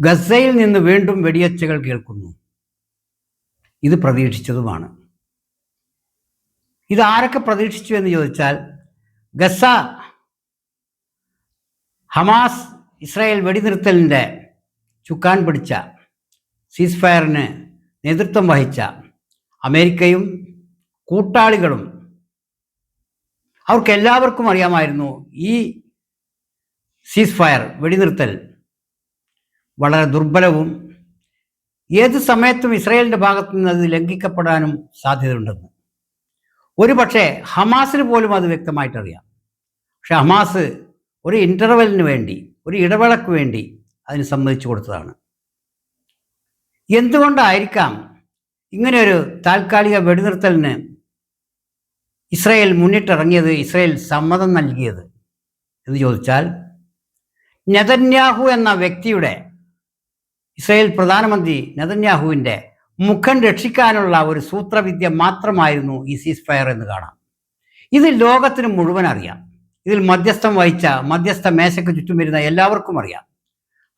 ഗസയിൽ നിന്ന് വീണ്ടും വെടിയൊച്ചകൾ കേൾക്കുന്നു. ഇത് പ്രതീക്ഷിച്ചതുമാണ്. ഇത് ആരൊക്കെ പ്രതീക്ഷിച്ചു എന്ന് ചോദിച്ചാൽ ഗസ ഹമാസ് ഇസ്രായേൽ വെടിനിർത്തലിന്റെ ചുക്കാൻ പിടിച്ച സീസ് ഫയറിന് നേതൃത്വം വഹിച്ച അമേരിക്കയും കൂട്ടാളികളും. അവർക്കെല്ലാവർക്കും അറിയാമായിരുന്നു ഈ സീസ് ഫയർ വെടിനിർത്തൽ. വളരെ ദുർബലവും ഏത് സമയത്തും ഇസ്രയേലിന്റെ ഭാഗത്തു നിന്ന് അത് ലംഘിക്കപ്പെടാനും സാധ്യതയുണ്ടെന്ന്. ഒരു പക്ഷേ ഹമാസിന് പോലും അത് വ്യക്തമായിട്ടറിയാം. പക്ഷെ ഹമാസ് ഒരു ഇന്റർവെലിന് വേണ്ടി ഒരു ഇടവേളക്ക് വേണ്ടി അതിന് സമ്മതിച്ചു കൊടുത്തതാണ്. എന്തുകൊണ്ടായിരിക്കാം ഇങ്ങനെയൊരു താൽക്കാലിക വെടിനിർത്തലിന് ഇസ്രയേൽ മുന്നിട്ടിറങ്ങിയത് ഇസ്രയേൽ സമ്മതം നൽകിയത് എന്ന് ചോദിച്ചാൽ നെതന്യാഹു എന്ന വ്യക്തിയുടെ ഇസ്രായേൽ പ്രധാനമന്ത്രി നെതന്യാഹുവിന്റെ മുഖം രക്ഷിക്കാനുള്ള ഒരു സൂത്രവിദ്യ മാത്രമായിരുന്നു ഈ സീസ് ഫയർ എന്ന് കാണാം. ഇത് ലോകത്തിന് മുഴുവൻ അറിയാം. ഇതിൽ മധ്യസ്ഥം വഹിച്ച മധ്യസ്ഥ മേശയ്ക്ക് ചുറ്റും വരുന്ന എല്ലാവർക്കും അറിയാം.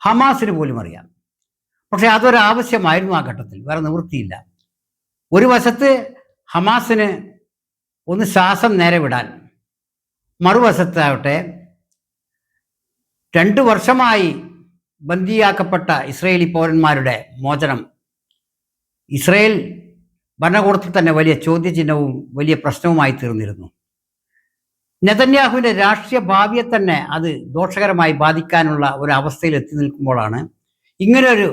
ഹമാസിന് പോലും അറിയാം. പക്ഷെ അതൊരു ആവശ്യമായിരുന്നു ആ ഘട്ടത്തിൽ. വേറെ നിവൃത്തിയില്ല. ഒരു വശത്ത് ഹമാസിന് ഒന്ന് ശ്വാസം നേരെ വിടാൻ മറുവശത്താവട്ടെ രണ്ട് വർഷമായി ബന്ദിയാക്കപ്പെട്ട ഇസ്രയേലി പൗരന്മാരുടെ മോചനം. ഇസ്രയേൽ ഭരണകൂടത്തിൽ തന്നെ വലിയ ചോദ്യചിഹ്നവും വലിയ പ്രശ്നവുമായി തീർന്നിരുന്നു. നെതന്യാഹുവിന്റെ രാഷ്ട്രീയ ഭാവിയെ തന്നെ അത് ദോഷകരമായി ബാധിക്കാനുള്ള ഒരു അവസ്ഥയിൽ എത്തി നിൽക്കുമ്പോഴാണ് ഇങ്ങനൊരു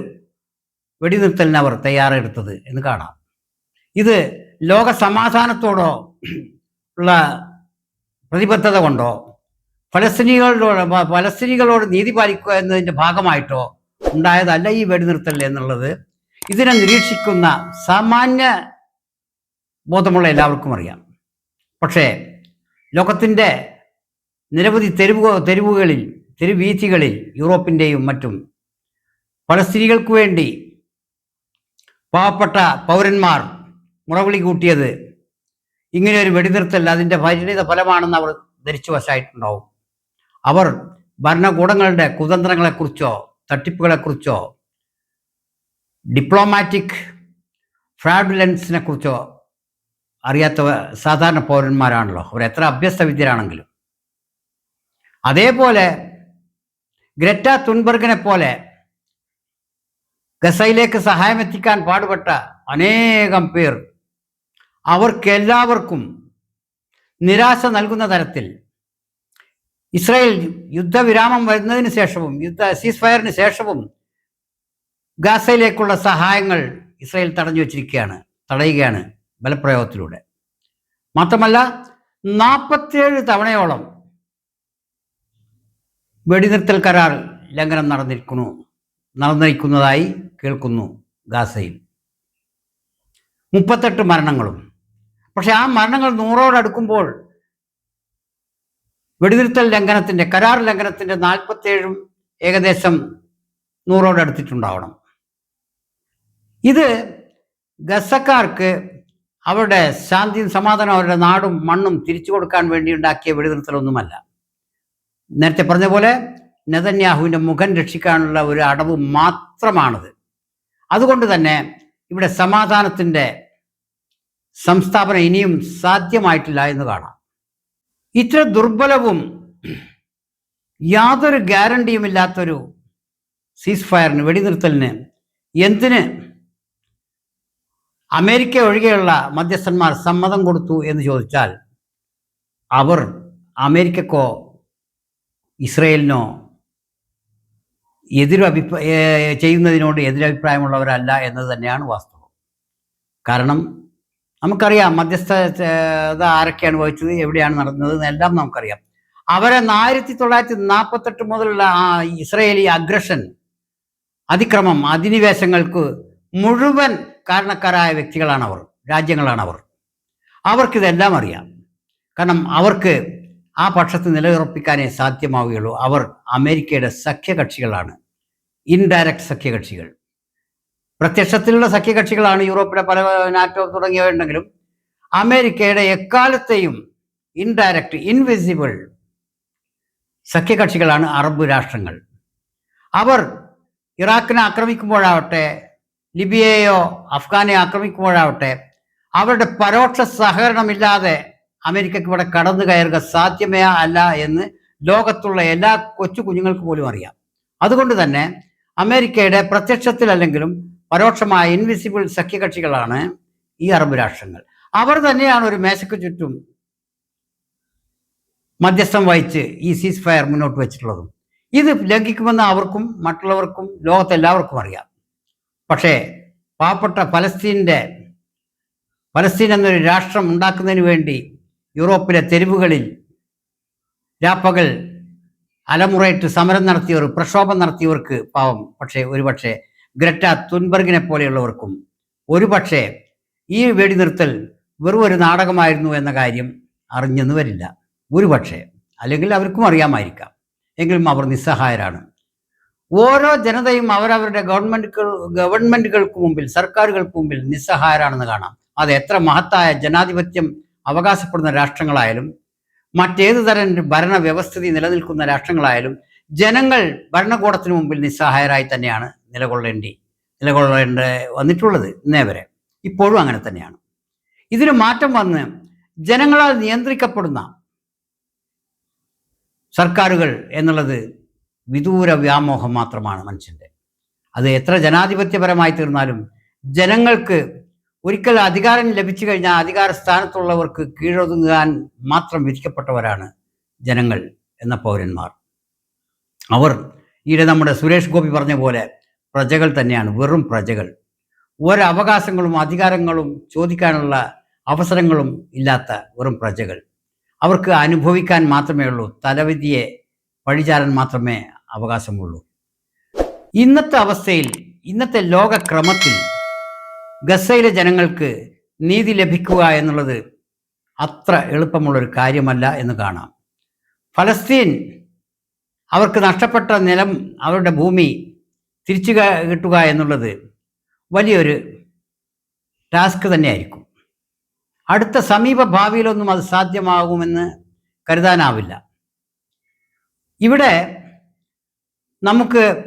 വെടിനിർത്തലിന് അവർ തയ്യാറെടുത്തത് എന്ന് കാണാം. ഇത് ലോക സമാധാനത്തോടോ ഉള്ള പ്രതിബദ്ധത കൊണ്ടോ ഫലസ്തീനികളോട് ഫലസ്തീനികളോട് നീതി പാലിക്കുക എന്നതിന്റെ ഭാഗമായിട്ടോ ഉണ്ടായതല്ല ഈ വെടിനിർത്തൽ എന്നുള്ളത്. ഇതിനെ നിരീക്ഷിക്കുന്ന സാമാന്യ ബോധമുള്ള എല്ലാവർക്കും അറിയാം. പക്ഷേ ലോകത്തിന്റെ നിരവധി തെരുവ് തെരുവുകളിൽ തെരുവീഥികളിൽ യൂറോപ്പിന്റെയും മറ്റും പലസ്ത്രീകൾക്ക് വേണ്ടി പാവപ്പെട്ട പൗരന്മാർ മുറവിളി കൂട്ടിയത് ഇങ്ങനെ ഒരു വെടിനിർത്തൽ അതിന്റെ പരിണിത ഫലമാണെന്ന് അവർ ധരിച്ചു വശമായിട്ടുണ്ടാവും അവർ ഭരണകൂടങ്ങളുടെ കുതന്ത്രങ്ങളെക്കുറിച്ചോ തട്ടിപ്പുകളെക്കുറിച്ചോ ഡിപ്ലോമാറ്റിക് ഫ്രാഡുലൻസിനെ കുറിച്ചോ അറിയാത്ത സാധാരണ പൗരന്മാരാണല്ലോ. അവർ എത്ര അഭ്യസ്ത വിദ്യരാണെങ്കിലും. അതേപോലെ ഗ്രറ്റ തുൻബർഗിനെ പോലെ ഗസയിലേക്ക് സഹായം എത്തിക്കാൻ പാടുപെട്ട അനേകം പേർ അവർക്കെല്ലാവർക്കും നിരാശ നൽകുന്ന തരത്തിൽ ഇസ്രായേൽ യുദ്ധവിരാമം വരുന്നതിന് ശേഷവും യുദ്ധ സീസ് ഫയറിന് ശേഷവും ഗാസയിലേക്കുള്ള സഹായങ്ങൾ ഇസ്രായേൽ തടഞ്ഞു വച്ചിരിക്കുകയാണ് തടയുകയാണ് ബലപ്രയോഗത്തിലൂടെ. മാത്രമല്ല നാൽപ്പത്തിയേഴ് തവണയോളം വെടിനിർത്തൽ കരാർ ലംഘനം നടന്നിരിക്കുന്നു നടന്നിരിക്കുന്നതായി കേൾക്കുന്നു ഗാസയിൽ. മുപ്പത്തെട്ട് മരണങ്ങളും. പക്ഷെ ആ മരണങ്ങൾ നൂറോടടുക്കുമ്പോൾ വെടിനിർത്തൽ ലംഘനത്തിന്റെ കരാർ ലംഘനത്തിന്റെ നാൽപ്പത്തേഴും ഏകദേശം നൂറോടടുത്തിട്ടുണ്ടാവണം ഇത് ഗസക്കാർക്ക് അവരുടെ ശാന്തിയും സമാധാനം അവരുടെ നാടും മണ്ണും തിരിച്ചു കൊടുക്കാൻ വേണ്ടി ഉണ്ടാക്കിയ വെടിനിർത്തലൊന്നുമല്ല. നേരത്തെ പറഞ്ഞ പോലെ നെതന്യാഹുവിന്റെ മുഖം രക്ഷിക്കാനുള്ള ഒരു അടവ് മാത്രമാണിത്. അതുകൊണ്ട് തന്നെ ഇവിടെ സമാധാനത്തിന്റെ സംസ്ഥാപനം ഇനിയും സാധ്യമായിട്ടില്ല എന്ന് കാണാം. ഇത്ര ദുർബലവും യാതൊരു ഗ്യാരണ്ടിയുമില്ലാത്തൊരു സീസ് ഫയറിന് വെടിനിർത്തലിന് എന്തിന് അമേരിക്ക ഒഴികെയുള്ള മധ്യസ്ഥന്മാർ സമ്മതം കൊടുത്തു എന്ന് ചോദിച്ചാൽ അവർ അമേരിക്കക്കോ ഇസ്രയേലിനോ എതിരഭിപ്രായ ചെയ്യുന്നതിനോട് എതിരഭിപ്രായമുള്ളവരല്ല എന്നത് തന്നെയാണ് വാസ്തവം. കാരണം നമുക്കറിയാം മധ്യസ്ഥത ആരൊക്കെയാണ് വഹിച്ചത് എവിടെയാണ് നടന്നത് എന്നെല്ലാം നമുക്കറിയാം. അവരെ ആയിരത്തി തൊള്ളായിരത്തി നാൽപ്പത്തെട്ട് മുതലുള്ള ആ ഇസ്രയേലി അഗ്രഷൻ അതിക്രമം അധിനിവേശങ്ങൾക്ക് മുഴുവൻ കാരണക്കാരായ വ്യക്തികളാണ് അവർ രാജ്യങ്ങളാണ് അവർ. അവർക്കിതെല്ലാം അറിയാം. കാരണം അവർക്ക് ആ പക്ഷത്ത് നിലയുറപ്പിക്കാനേ സാധ്യമാവുകയുള്ളൂ. അവർ അമേരിക്കയുടെ സഖ്യകക്ഷികളാണ്. ഇൻഡയറക്റ്റ് സഖ്യകക്ഷികൾ. പ്രത്യക്ഷത്തിലുള്ള സഖ്യകക്ഷികളാണ് യൂറോപ്പിലെ പല നാറ്റോ തുടങ്ങിയവയുണ്ടെങ്കിലും അമേരിക്കയുടെ എക്കാലത്തെയും ഇൻഡയറക്റ്റ് ഇൻവിസിബിൾ സഖ്യകക്ഷികളാണ് അറബ് രാഷ്ട്രങ്ങൾ. അവർ ഇറാഖിനെ ആക്രമിക്കുമ്പോഴാവട്ടെ ലിബിയയോ അഫ്ഗാനെ ആക്രമിക്കുമ്പോഴാവട്ടെ അവരുടെ പരോക്ഷ സഹകരണമില്ലാതെ അമേരിക്കയ്ക്ക് ഇവിടെ കടന്നു കയറുക സാധ്യമേ അല്ല എന്ന് ലോകത്തുള്ള എല്ലാ കൊച്ചു കുഞ്ഞുങ്ങൾക്ക് പോലും അറിയാം. അതുകൊണ്ട് തന്നെ അമേരിക്കയുടെ പ്രത്യക്ഷത്തിലല്ലെങ്കിലും പരോക്ഷമായ ഇൻവിസിബിൾ സഖ്യകക്ഷികളാണ് ഈ അറബ് രാഷ്ട്രങ്ങൾ. അവർ തന്നെയാണ് ഒരു മേശയ്ക്ക് ചുറ്റും മധ്യസ്ഥം വഹിച്ച് ഈ സീസ് ഫയർ മുന്നോട്ട് വെച്ചിട്ടുള്ളതും. ഇത് ലംഘിക്കുമെന്ന് അവർക്കും മറ്റുള്ളവർക്കും ലോകത്തെല്ലാവർക്കും അറിയാം. പക്ഷേ പാവപ്പെട്ട ഫലസ്തീന്റെ പലസ്തീൻ എന്നൊരു രാഷ്ട്രം ഉണ്ടാക്കുന്നതിന് വേണ്ടി യൂറോപ്പിലെ തെരുവുകളിൽ രാപ്പകൽ അലമുറയിട്ട് സമരം നടത്തിയവർ പ്രക്ഷോഭം നടത്തിയവർക്ക് പാവം. പക്ഷേ ഒരുപക്ഷെ ഗ്രറ്റ തുൻബർഗിനെ പോലെയുള്ളവർക്കും. ഒരുപക്ഷെ ഈ വെടിനിർത്തൽ വെറും ഒരു നാടകമായിരുന്നു എന്ന കാര്യം അറിഞ്ഞെന്ന് വരില്ല. ഒരുപക്ഷെ. അല്ലെങ്കിൽ അവർക്കും അറിയാമായിരിക്കാം. എങ്കിലും അവർ നിസ്സഹായരാണ്. ഓരോ ജനതയും അവരവരുടെ ഗവൺമെന്റുകൾ ഗവൺമെന്റുകൾക്ക് മുമ്പിൽ സർക്കാരുകൾക്ക് മുമ്പിൽ നിസ്സഹായരാണെന്ന് കാണാം. അത് എത്ര മഹത്തായ ജനാധിപത്യം അവകാശപ്പെടുന്ന രാഷ്ട്രങ്ങളായാലും മറ്റേത് തരം ഭരണ വ്യവസ്ഥിതി നിലനിൽക്കുന്ന രാഷ്ട്രങ്ങളായാലും ജനങ്ങൾ ഭരണകൂടത്തിന് മുമ്പിൽ നിസ്സഹായരായി തന്നെയാണ് നിലകൊള്ളേണ്ടി നിലകൊള്ളേണ്ട വന്നിട്ടുള്ളത് ഇന്നേ വരെ. ഇപ്പോഴും അങ്ങനെ തന്നെയാണ്. ഇതിന് മാറ്റം വന്ന് ജനങ്ങളാൽ നിയന്ത്രിക്കപ്പെടുന്ന സർക്കാരുകൾ എന്നുള്ളത് വിദൂര വ്യാമോഹം മാത്രമാണ് മനുഷ്യന്റെ. അത് എത്ര ജനാധിപത്യപരമായി തീർന്നാലും ജനങ്ങൾക്ക് ഒരിക്കൽ അധികാരം ലഭിച്ചു കഴിഞ്ഞാൽ അധികാര സ്ഥാനത്തുള്ളവർക്ക് കീഴൊതുങ്ങാൻ മാത്രം വിധിക്കപ്പെട്ടവരാണ് ജനങ്ങൾ എന്ന പൗരന്മാർ. അവർ ഈയിടെ നമ്മുടെ സുരേഷ് ഗോപി പറഞ്ഞ പോലെ പ്രജകൾ തന്നെയാണ് വെറും പ്രജകൾ. ഒരവകാശങ്ങളും അധികാരങ്ങളും ചോദിക്കാനുള്ള അവസരങ്ങളും ഇല്ലാത്ത വെറും പ്രജകൾ. അവർക്ക് അനുഭവിക്കാൻ മാത്രമേ ഉള്ളൂ തലവിധിയെ പഴിചാരാൻ മാത്രമേ അവകാശമുള്ളൂ. ഇന്നത്തെ അവസ്ഥയിൽ ഇന്നത്തെ ലോകക്രമത്തിൽ ഗസയിലെ ജനങ്ങൾക്ക് നീതി ലഭിക്കുക എന്നുള്ളത് അത്ര എളുപ്പമുള്ളൊരു കാര്യമല്ല എന്ന് കാണാം. ഫലസ്തീൻ അവർക്ക് നഷ്ടപ്പെട്ട നിലം അവരുടെ ഭൂമി തിരിച്ചു കിട്ടുക എന്നുള്ളത് വലിയൊരു ടാസ്ക് തന്നെയായിരിക്കും. അടുത്ത സമീപ ഭാവിയിലൊന്നും അത് സാധ്യമാകുമെന്ന് കരുതാനാവില്ല. ഇവിടെ നമുക്ക്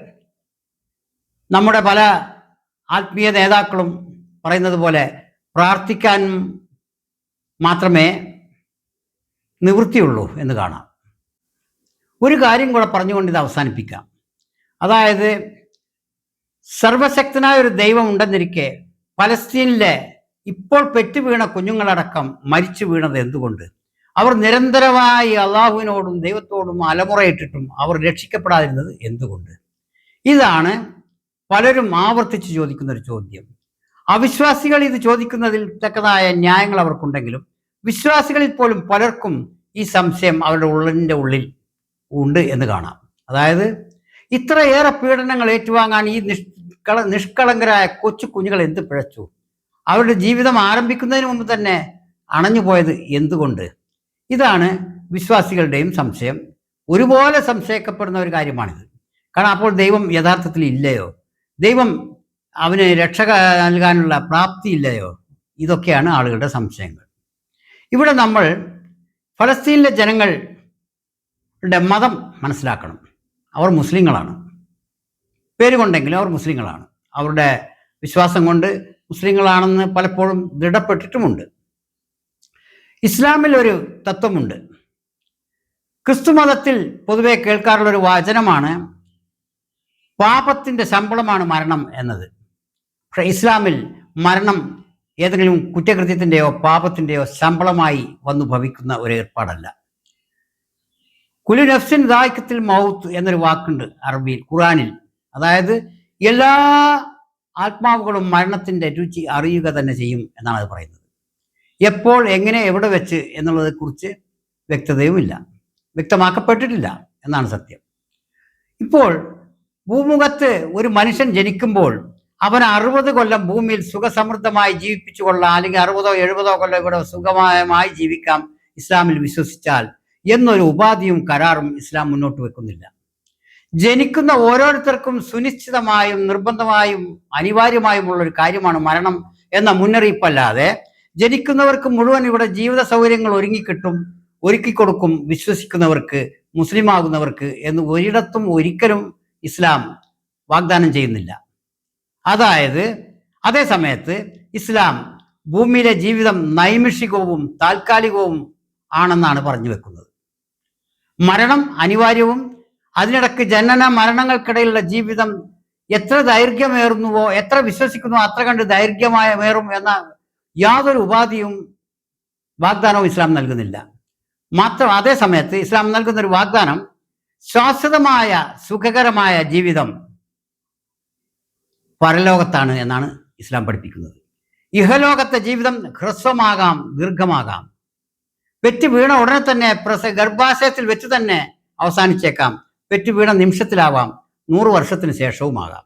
നമ്മുടെ പല ആത്മീയ നേതാക്കളും പറയുന്നത് പോലെ പ്രാർത്ഥിക്കാൻ മാത്രമേ നിവൃത്തിയുള്ളൂ എന്ന് കാണാം. ഒരു കാര്യം കൂടെ പറഞ്ഞുകൊണ്ട് ഇത് അവസാനിപ്പിക്കാം. അതായത് സർവശക്തനായ ഒരു ദൈവം ഉണ്ടെന്നിരിക്കെ പലസ്തീനിലെ ഇപ്പോൾ പെറ്റുവീണ കുഞ്ഞുങ്ങളടക്കം മരിച്ചു വീണത് എന്തുകൊണ്ട്? അവർ നിരന്തരമായി അള്ളാഹുവിനോടും ദൈവത്തോടും അലമുറയിട്ടിട്ടും അവർ രക്ഷിക്കപ്പെടാതിരുന്നത് എന്തുകൊണ്ട്? ഇതാണ് പലരും ആവർത്തിച്ച് ചോദിക്കുന്ന ഒരു ചോദ്യം. അവിശ്വാസികൾ ഇത് ചോദിക്കുന്നതിൽ തക്കതായ ന്യായങ്ങൾ അവർക്കുണ്ടെങ്കിലും വിശ്വാസികളിൽ പോലും പലർക്കും ഈ സംശയം അവരുടെ ഉള്ളിന്റെ ഉള്ളിൽ ഉണ്ട് എന്ന് കാണാം. അതായത് ഇത്രയേറെ പീഡനങ്ങൾ ഏറ്റുവാങ്ങാൻ ഈ നിഷ്കള നിഷ്കളങ്കരായ കൊച്ചു കുഞ്ഞുങ്ങൾ എന്ത് പിഴച്ചു? അവരുടെ ജീവിതം ആരംഭിക്കുന്നതിന് മുമ്പ് തന്നെ അണഞ്ഞുപോയത് എന്തുകൊണ്ട്? ഇതാണ് വിശ്വാസികളുടെയും സംശയം. ഒരുപോലെ സംശയിക്കപ്പെടുന്ന ഒരു കാര്യമാണിത്. കാരണം അപ്പോൾ ദൈവം യഥാർത്ഥത്തിൽ ഇല്ലയോ? ദൈവം അവന് രക്ഷ നൽകാനുള്ള പ്രാപ്തി ഇല്ലയോ? ഇതൊക്കെയാണ് ആളുകളുടെ സംശയങ്ങൾ. ഇവിടെ നമ്മൾ ഫലസ്തീനിലെ ജനങ്ങളുടെ മതം മനസ്സിലാക്കണം. അവർ മുസ്ലിങ്ങളാണ്. പേരുകൊണ്ടെങ്കിലും അവർ മുസ്ലിങ്ങളാണ്. അവരുടെ വിശ്വാസം കൊണ്ട് മുസ്ലിങ്ങളാണെന്ന് പലപ്പോഴും ദൃഢപ്പെട്ടിട്ടുമുണ്ട്. ഇസ്ലാമിൽ ഒരു തത്വമുണ്ട്. ക്രിസ്തു മതത്തിൽ പൊതുവെ കേൾക്കാറുള്ള ഒരു വചനമാണ് പാപത്തിന്റെ ശമ്പളമാണ് മരണം എന്നത്. പക്ഷേ ഇസ്ലാമിൽ മരണം ഏതെങ്കിലും കുറ്റകൃത്യത്തിന്റെയോ പാപത്തിന്റെയോ ശമ്പളമായി വന്നു ഭവിക്കുന്ന ഒരു ഏർപ്പാടല്ല. കുലു നഫ്സിൻ ദായിക്കത്തിൽ മൗത്ത് എന്നൊരു വാക്കുണ്ട് അറബിയിൽ ഖുറാനിൽ അതായത് എല്ലാ ആത്മാവുകളും മരണത്തിന്റെ രുചി അറിയുക തന്നെ ചെയ്യും എന്നാണ് അത് പറയുന്നത്. എപ്പോൾ എങ്ങനെ എവിടെ വെച്ച് എന്നുള്ളതെക്കുറിച്ച് വ്യക്തതയുമില്ല. വ്യക്തമാക്കപ്പെട്ടിട്ടില്ല എന്നാണ് സത്യം. ഇപ്പോൾ ഭൂമുഖത്ത് ഒരു മനുഷ്യൻ ജനിക്കുമ്പോൾ അവൻ അറുപത് കൊല്ലം ഭൂമിയിൽ സുഖസമൃദ്ധമായി ജീവിപ്പിച്ചു കൊള്ളാം അല്ലെങ്കിൽ അറുപതോ എഴുപതോ കൊല്ലം ഇവിടെ സുഖമായി ജീവിക്കാം ഇസ്ലാമിൽ വിശ്വസിച്ചാൽ എന്നൊരു ഉപാധിയും കരാറും ഇസ്ലാം മുന്നോട്ട് വെക്കുന്നില്ല. ജനിക്കുന്ന ഓരോരുത്തർക്കും സുനിശ്ചിതമായും നിർബന്ധമായും അനിവാര്യമായുമുള്ള ഒരു കാര്യമാണ് മരണം എന്ന മുന്നറിയിപ്പല്ലാതെ ജനിക്കുന്നവർക്ക് മുഴുവൻ ഇവിടെ ജീവിത സൗകര്യങ്ങൾ ഒരുങ്ങിക്കിട്ടും ഒരുക്കിക്കൊടുക്കും വിശ്വസിക്കുന്നവർക്ക് മുസ്ലിം ആകുന്നവർക്ക് എന്ന് ഒരിടത്തും ഒരിക്കലും ഇസ്ലാം വാഗ്ദാനം ചെയ്യുന്നില്ല. അതായത് അതേ സമയത്ത് ഇസ്ലാം ഭൂമിയിലെ ജീവിതം നൈമിഷികവും താൽക്കാലികവും ആണെന്നാണ് പറഞ്ഞു വെക്കുന്നത്. മരണം അനിവാര്യവും അതിനിടക്ക് ജനന മരണങ്ങൾക്കിടയിലുള്ള ജീവിതം എത്ര ദൈർഘ്യമേറുന്നുവോ എത്ര വിശ്വസിക്കുന്നുവോ അത്ര കണ്ട് ദൈർഘ്യമായ മേറും എന്ന യാതൊരു ഉപാധിയും വാഗ്ദാനവും ഇസ്ലാം നൽകുന്നില്ല. മാത്രം അതേ സമയത്ത് ഇസ്ലാം നൽകുന്ന ഒരു വാഗ്ദാനം ശാശ്വതമായ സുഖകരമായ ജീവിതം പരലോകത്താണ് എന്നാണ് ഇസ്ലാം പഠിപ്പിക്കുന്നത്. ഇഹലോകത്തെ ജീവിതം ഹ്രസ്വമാകാം ദീർഘമാകാം. പെറ്റ് വീണ ഉടനെ തന്നെ പ്രസ ഗർഭാശയത്തിൽ വെച്ച് തന്നെ അവസാനിച്ചേക്കാം. വെറ്റ് വീണ നിമിഷത്തിലാവാം. നൂറ് വർഷത്തിന് ശേഷവുമാകാം.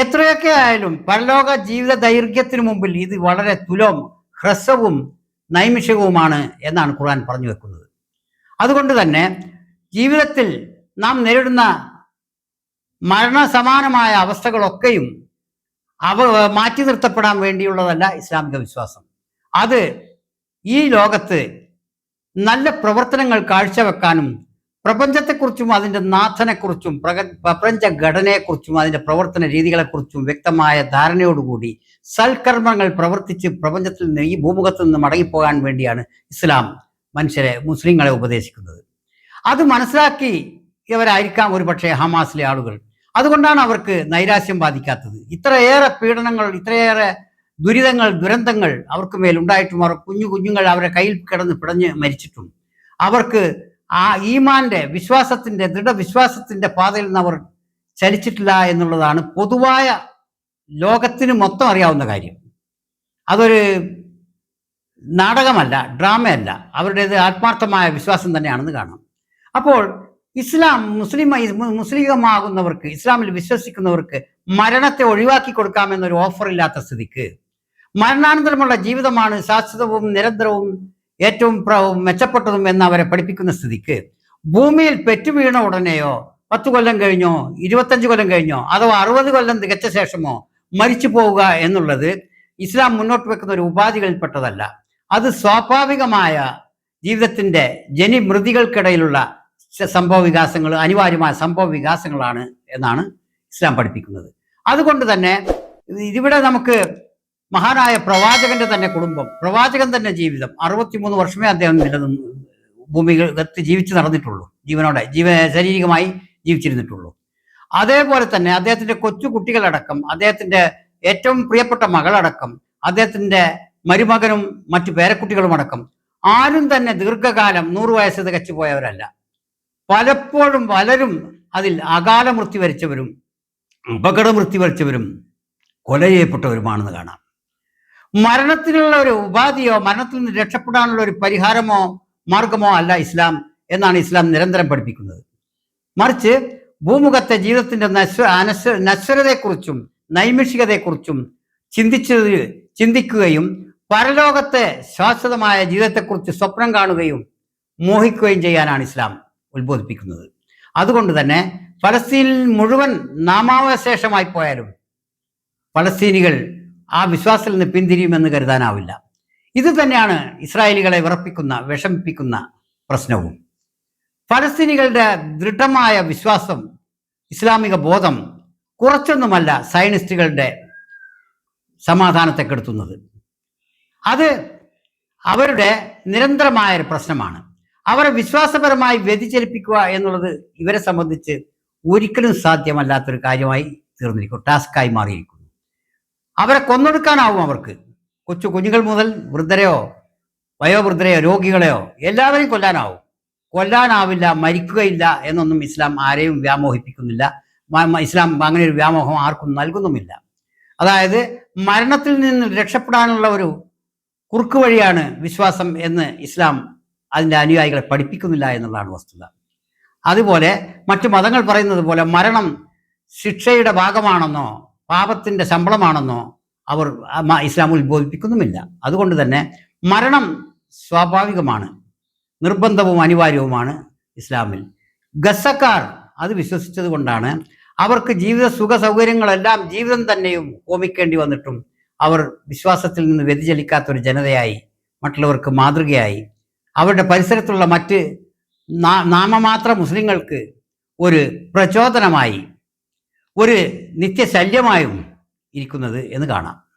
എത്രയൊക്കെ ആയാലും പരലോക ജീവിത ദൈർഘ്യത്തിന് മുമ്പിൽ ഇത് വളരെ തുലവും ഹ്രസ്വവും നൈമിഷികവുമാണ് എന്നാണ് ഖുർആൻ പറഞ്ഞു വെക്കുന്നത്. അതുകൊണ്ട് തന്നെ ജീവിതത്തിൽ നാം നേരിടുന്ന മരണസമാനമായ അവസ്ഥകളൊക്കെയും അവ മാറ്റി നിർത്തപ്പെടാൻ വേണ്ടിയുള്ളതല്ല ഇസ്ലാമിക വിശ്വാസം. അത് ഈ ലോകത്ത് നല്ല പ്രവർത്തനങ്ങൾ കാഴ്ചവെക്കാനും പ്രപഞ്ചത്തെക്കുറിച്ചും അതിന്റെ നാഥനെക്കുറിച്ചും പ്രക പ്രപഞ്ച ഘടനയെക്കുറിച്ചും അതിന്റെ പ്രവർത്തന രീതികളെക്കുറിച്ചും വ്യക്തമായ ധാരണയോടുകൂടി സൽക്കർമ്മങ്ങൾ പ്രവർത്തിച്ച് പ്രപഞ്ചത്തിൽ നിന്ന് ഈ ഭൂമുഖത്ത് നിന്ന് മടങ്ങിപ്പോകാൻ വേണ്ടിയാണ് ഇസ്ലാം മനുഷ്യരെ മുസ്ലിങ്ങളെ ഉപദേശിക്കുന്നത്. അത് മനസ്സിലാക്കി ഇവരായിരിക്കാം ഒരു പക്ഷേ ഹമാസിലെ ആളുകൾ. അതുകൊണ്ടാണ് അവർക്ക് നൈരാശ്യം ബാധിക്കാത്തത്. ഇത്രയേറെ പീഡനങ്ങൾ ഇത്രയേറെ ദുരിതങ്ങൾ ദുരന്തങ്ങൾ അവർക്ക് മേൽ ഉണ്ടായിട്ടും അവർ കുഞ്ഞു കുഞ്ഞുങ്ങൾ അവരെ കയ്യിൽ കിടന്ന് പിടഞ്ഞ് മരിച്ചിട്ടും. അവർക്ക് ആ ഈമാന്റെ വിശ്വാസത്തിന്റെ ദൃഢവിശ്വാസത്തിന്റെ പാതയിൽ നിന്ന് അവർ ചലിച്ചിട്ടില്ല എന്നുള്ളതാണ് പൊതുവായ ലോകത്തിന് മൊത്തം അറിയാവുന്ന കാര്യം. അതൊരു നാടകമല്ല ഡ്രാമയല്ല. അവരുടേത് ആത്മാർത്ഥമായ വിശ്വാസം തന്നെയാണെന്ന് കാണാം. അപ്പോൾ ഇസ്ലാം മുസ്ലിം മുസ്ലിമാകുന്നവർക്ക് ഇസ്ലാമിൽ വിശ്വസിക്കുന്നവർക്ക് മരണത്തെ ഒഴിവാക്കി കൊടുക്കാമെന്നൊരു ഓഫർ ഇല്ലാത്ത സ്ഥിതിക്ക് മരണാനന്തരമുള്ള ജീവിതമാണ് ശാശ്വതവും നിരന്തരവും ഏറ്റവും മെച്ചപ്പെട്ടതും എന്ന് അവരെ പഠിപ്പിക്കുന്ന സ്ഥിതിക്ക്. ഭൂമിയിൽ പെറ്റുവീണ ഉടനെയോ പത്ത് കൊല്ലം കഴിഞ്ഞോ ഇരുപത്തഞ്ച് കൊല്ലം കഴിഞ്ഞോ അഥവാ അറുപത് കൊല്ലം തികച്ച ശേഷമോ മരിച്ചു പോവുക എന്നുള്ളത് ഇസ്ലാം മുന്നോട്ട് വെക്കുന്ന ഒരു ഉപാധികളിൽപ്പെട്ടതല്ല. അത് സ്വാഭാവികമായ ജീവിതത്തിന്റെ ജനി മൃതികൾക്കിടയിലുള്ള സംഭവ വികാസങ്ങൾ അനിവാര്യമായ സംഭവ വികാസങ്ങളാണ് എന്നാണ് ഇസ്ലാം പഠിപ്പിക്കുന്നത്. അതുകൊണ്ട് തന്നെ ഇവിടെ നമുക്ക് മഹാനായ പ്രവാചകന്റെ തന്നെ കുടുംബം പ്രവാചകൻ തന്നെ ജീവിതം. അറുപത്തിമൂന്ന് വർഷമേ അദ്ദേഹം നിലനിന്ന് ഭൂമികത്ത് ജീവിച്ച് നടന്നിട്ടുള്ളൂ. ജീവനോടെ ജീവ ശാരീരികമായി ജീവിച്ചിരുന്നിട്ടുള്ളൂ. അതേപോലെ തന്നെ അദ്ദേഹത്തിന്റെ കൊച്ചു കുട്ടികളടക്കം അദ്ദേഹത്തിന്റെ ഏറ്റവും പ്രിയപ്പെട്ട മകളടക്കം അദ്ദേഹത്തിന്റെ മരുമകനും മറ്റു പേരക്കുട്ടികളും അടക്കം ആരും തന്നെ ദീർഘകാലം നൂറ് വയസ്സ് തികച്ചു പോയവരല്ല. പലപ്പോഴും പലരും അതിൽ അകാല മൃത്യു വരിച്ചവരും അപകട മൃത്യു വരിച്ചവരും കൊല ചെയ്യപ്പെട്ടവരുമാണെന്ന് കാണാം. മരണത്തിനുള്ള ഒരു ഉപാധിയോ മരണത്തിൽ നിന്ന് രക്ഷപ്പെടാനുള്ള ഒരു പരിഹാരമോ മാർഗമോ അല്ല ഇസ്ലാം എന്നാണ് ഇസ്ലാം നിരന്തരം പഠിപ്പിക്കുന്നത്. മറിച്ച് ഭൂമുഖത്തെ ജീവിതത്തിന്റെ നശ്വ അനശ്വ നശ്വരതയെക്കുറിച്ചും നൈമിഷികതയെക്കുറിച്ചും ചിന്തിച്ച് ചിന്തിക്കുകയും പരലോകത്തെ ശാശ്വതമായ ജീവിതത്തെക്കുറിച്ച് സ്വപ്നം കാണുകയും മോഹിക്കുകയും ചെയ്യാനാണ് ഇസ്ലാം ഉത്ബോധിപ്പിക്കുന്നത്. അതുകൊണ്ട് തന്നെ ഫലസ്തീനിൽ മുഴുവൻ നാമാവശേഷമായി പോയാലും ഫലസ്തീനികൾ ആ വിശ്വാസത്തിൽ നിന്ന് പിന്തിരിയുമെന്ന് കരുതാനാവില്ല. ഇത് തന്നെയാണ് ഇസ്രായേലികളെ വിറപ്പിക്കുന്ന വിഷമിപ്പിക്കുന്ന പ്രശ്നവും. ഫലസ്തീനികളുടെ ദൃഢമായ വിശ്വാസം ഇസ്ലാമിക ബോധം കുറച്ചൊന്നുമല്ല സയനിസ്റ്റുകളുടെ സമാധാനത്തെ കെടുത്തുന്നത് അത് അവരുടെ നിരന്തരമായ ഒരു പ്രശ്നമാണ്. അവരെ വിശ്വാസപരമായി വ്യതിചലിപ്പിക്കുക എന്നുള്ളത് ഇവരെ സംബന്ധിച്ച് ഒരിക്കലും സാധ്യമല്ലാത്തൊരു കാര്യമായി തീർന്നിരിക്കും ടാസ്ക്കായി മാറിയിരിക്കുന്നു അവരെ കൊന്നൊടുക്കാനാവും അവർക്ക്. കൊച്ചു കുഞ്ഞുങ്ങൾ മുതൽ വൃദ്ധരെയോ വയോവൃദ്ധരെയോ രോഗികളെയോ എല്ലാവരെയും കൊല്ലാനാവും. കൊല്ലാനാവില്ല മരിക്കുകയില്ല എന്നൊന്നും ഇസ്ലാം ആരെയും വ്യാമോഹിപ്പിക്കുന്നില്ല. ഇസ്ലാം അങ്ങനെ ഒരു വ്യാമോഹം ആർക്കും നൽകുന്നുമില്ല. അതായത് മരണത്തിൽ നിന്ന് രക്ഷപ്പെടാനുള്ള ഒരു കുറുക്ക് വഴിയാണ് വിശ്വാസം എന്ന് ഇസ്ലാം അതിന്റെ അനുയായികളെ പഠിപ്പിക്കുന്നില്ല എന്നുള്ളതാണ് വസ്തുത. അതുപോലെ മറ്റു മതങ്ങൾ പറയുന്നത് പോലെ മരണം ശിക്ഷയുടെ ഭാഗമാണെന്നോ പാപത്തിന്റെ ശമ്പളമാണെന്നോ അവർ ഇസ്ലാം ഉത്ബോധിപ്പിക്കുന്നുമില്ല അതുകൊണ്ട് തന്നെ മരണം സ്വാഭാവികമാണ്. നിർബന്ധവും അനിവാര്യവുമാണ് ഇസ്ലാമിൽ. ഗസക്കാർ അത് വിശ്വസിച്ചത് കൊണ്ടാണ് അവർക്ക് ജീവിത സുഖ സൗകര്യങ്ങളെല്ലാം ജീവിതം തന്നെയും ഹോമിക്കേണ്ടി വന്നിട്ടും അവർ വിശ്വാസത്തിൽ നിന്ന് വ്യതിചലിക്കാത്ത ഒരു ജനതയായി മറ്റുള്ളവർക്ക് മാതൃകയായി. അവരുടെ പരിസരത്തുള്ള മറ്റ് നാമമാത്ര മുസ്ലിങ്ങൾക്ക് ഒരു പ്രചോദനമായി ഒരു നിത്യശല്യമായും ഇരിക്കുന്നത് എന്ന് കാണാം.